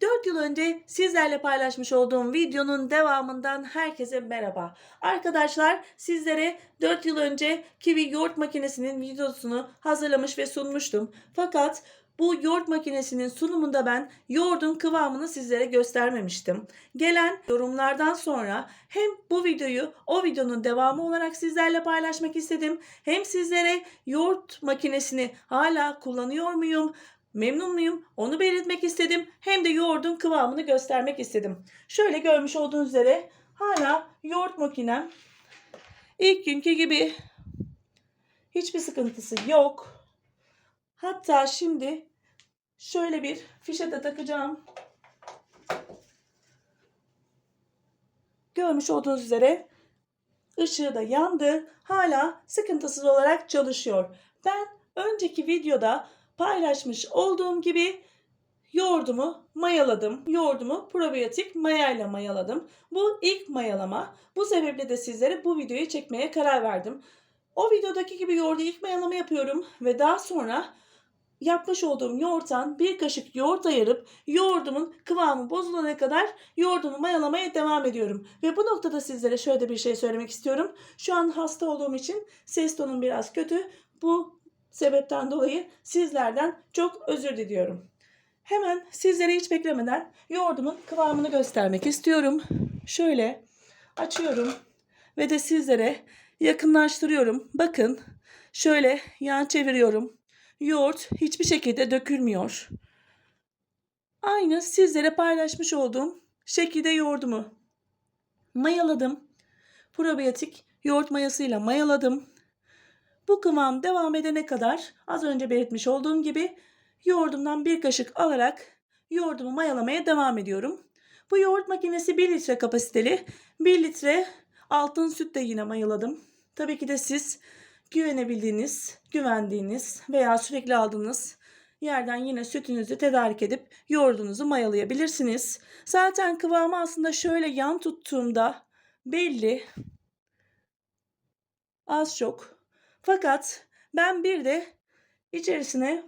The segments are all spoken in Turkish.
4 yıl önce sizlerle paylaşmış olduğum videonun devamından herkese merhaba. Arkadaşlar sizlere 4 yıl önce Kiwi yoğurt makinesinin videosunu hazırlamış ve sunmuştum. Fakat bu yoğurt makinesinin sunumunda ben yoğurdun kıvamını sizlere göstermemiştim. Gelen yorumlardan sonra hem bu videoyu o videonun devamı olarak sizlerle paylaşmak istedim. Hem sizlere yoğurt makinesini hala kullanıyor muyum? Memnun muyum? Onu belirtmek istedim. Hem de yoğurdun kıvamını göstermek istedim. Şöyle görmüş olduğunuz üzere hala yoğurt makinem ilk günkü gibi hiçbir sıkıntısı yok. Hatta şimdi şöyle bir fişe de takacağım. Görmüş olduğunuz üzere ışığı da yandı. Hala sıkıntısız olarak çalışıyor. Ben önceki videoda paylaşmış olduğum gibi yoğurdumu mayaladım. Yoğurdumu probiyotik mayayla mayaladım. Bu ilk mayalama. Bu sebeple de sizlere bu videoyu çekmeye karar verdim. O videodaki gibi yoğurdu ilk mayalama yapıyorum ve daha sonra yapmış olduğum yoğurttan bir kaşık yoğurt ayırıp yoğurdumun kıvamı bozulana kadar yoğurdumu mayalamaya devam ediyorum. Ve bu noktada sizlere şöyle bir şey söylemek istiyorum. Şu an hasta olduğum için ses tonum biraz kötü. Bu sebepten dolayı sizlerden çok özür diliyorum. Hemen sizlere hiç beklemeden yoğurdumun kıvamını göstermek istiyorum. Şöyle açıyorum ve de sizlere yakınlaştırıyorum. Bakın şöyle yan çeviriyorum. Yoğurt hiçbir şekilde dökülmüyor. Aynı sizlere paylaşmış olduğum şekilde yoğurdumu mayaladım. Probiyotik yoğurt mayasıyla mayaladım. Bu kıvam devam edene kadar az önce belirtmiş olduğum gibi yoğurdumdan bir kaşık alarak yoğurdumu mayalamaya devam ediyorum. Bu yoğurt makinesi 1 litre kapasiteli. 1 litre altın süt de yine mayaladım. Tabii ki de siz güvenebildiğiniz, güvendiğiniz veya sürekli aldığınız yerden yine sütünüzü tedarik edip yoğurdunuzu mayalayabilirsiniz. Zaten kıvamı aslında şöyle yan tuttuğumda belli. Az çok. Fakat ben bir de içerisine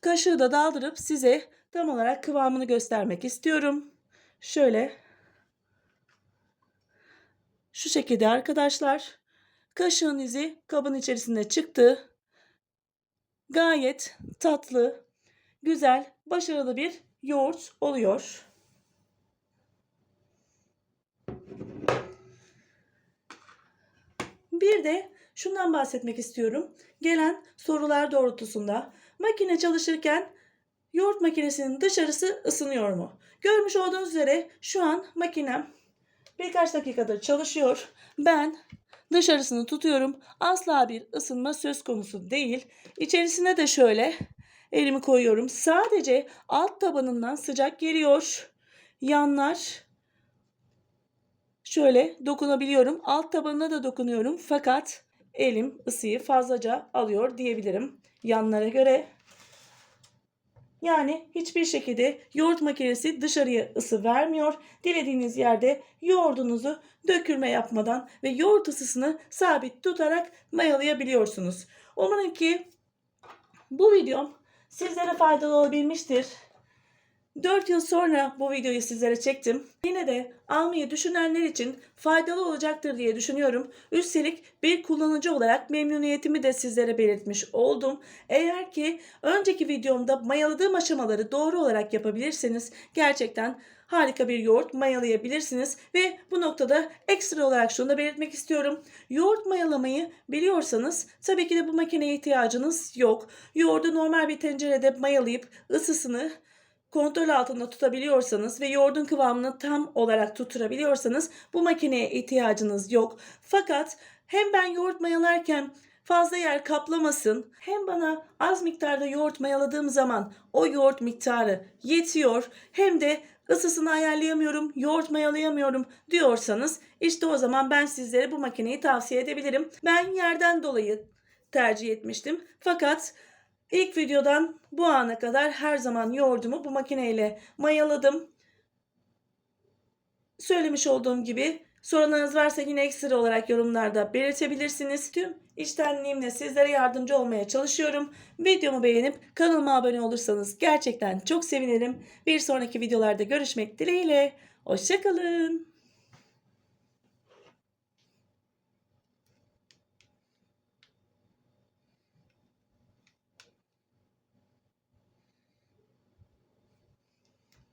kaşığı da daldırıp size tam olarak kıvamını göstermek istiyorum. Şöyle şu şekilde arkadaşlar. Kaşığın izi kabın içerisinde çıktı. Gayet tatlı, güzel, başarılı bir yoğurt oluyor. Bir de şundan bahsetmek istiyorum. Gelen sorular doğrultusunda makine çalışırken yoğurt makinesinin dışarısı ısınıyor mu? Görmüş olduğunuz üzere şu an makinem birkaç dakikadır çalışıyor. Ben dışarısını tutuyorum. Asla bir ısınma söz konusu değil. İçerisine de şöyle elimi koyuyorum. Sadece alt tabanından sıcak geliyor. Yanlar şöyle dokunabiliyorum. Alt tabanına da dokunuyorum. Fakat elim ısıyı fazlaca alıyor diyebilirim yanlara göre. Yani hiçbir şekilde yoğurt makinesi dışarıya ısı vermiyor. Dilediğiniz yerde yoğurdunuzu dökülme yapmadan ve yoğurt ısısını sabit tutarak mayalayabiliyorsunuz. Umarım ki bu videom sizlere faydalı olabilmiştir. 4 yıl sonra bu videoyu sizlere çektim. Yine de almayı düşünenler için faydalı olacaktır diye düşünüyorum. Üstelik bir kullanıcı olarak memnuniyetimi de sizlere belirtmiş oldum. Eğer ki önceki videomda mayaladığım aşamaları doğru olarak yapabilirseniz gerçekten harika bir yoğurt mayalayabilirsiniz ve bu noktada ekstra olarak şunu da belirtmek istiyorum. Yoğurt mayalamayı biliyorsanız tabii ki de bu makineye ihtiyacınız yok. Yoğurdu normal bir tencerede mayalayıp ısısını kontrol altında tutabiliyorsanız ve yoğurdun kıvamını tam olarak tutturabiliyorsanız bu makineye ihtiyacınız yok. Fakat hem ben yoğurt mayalarken fazla yer kaplamasın hem bana az miktarda yoğurt mayaladığım zaman o yoğurt miktarı yetiyor hem de ısısını ayarlayamıyorum, yoğurt mayalayamıyorum diyorsanız işte o zaman ben sizlere bu makineyi tavsiye edebilirim. Ben yerden dolayı tercih etmiştim. Fakat İlk videodan bu ana kadar her zaman yoğurdumu bu makineyle mayaladım. Söylemiş olduğum gibi sorularınız varsa yine ekstra olarak yorumlarda belirtebilirsiniz. Tüm içtenliğimle sizlere yardımcı olmaya çalışıyorum. Videomu beğenip kanalıma abone olursanız gerçekten çok sevinirim. Bir sonraki videolarda görüşmek dileğiyle. Hoşçakalın.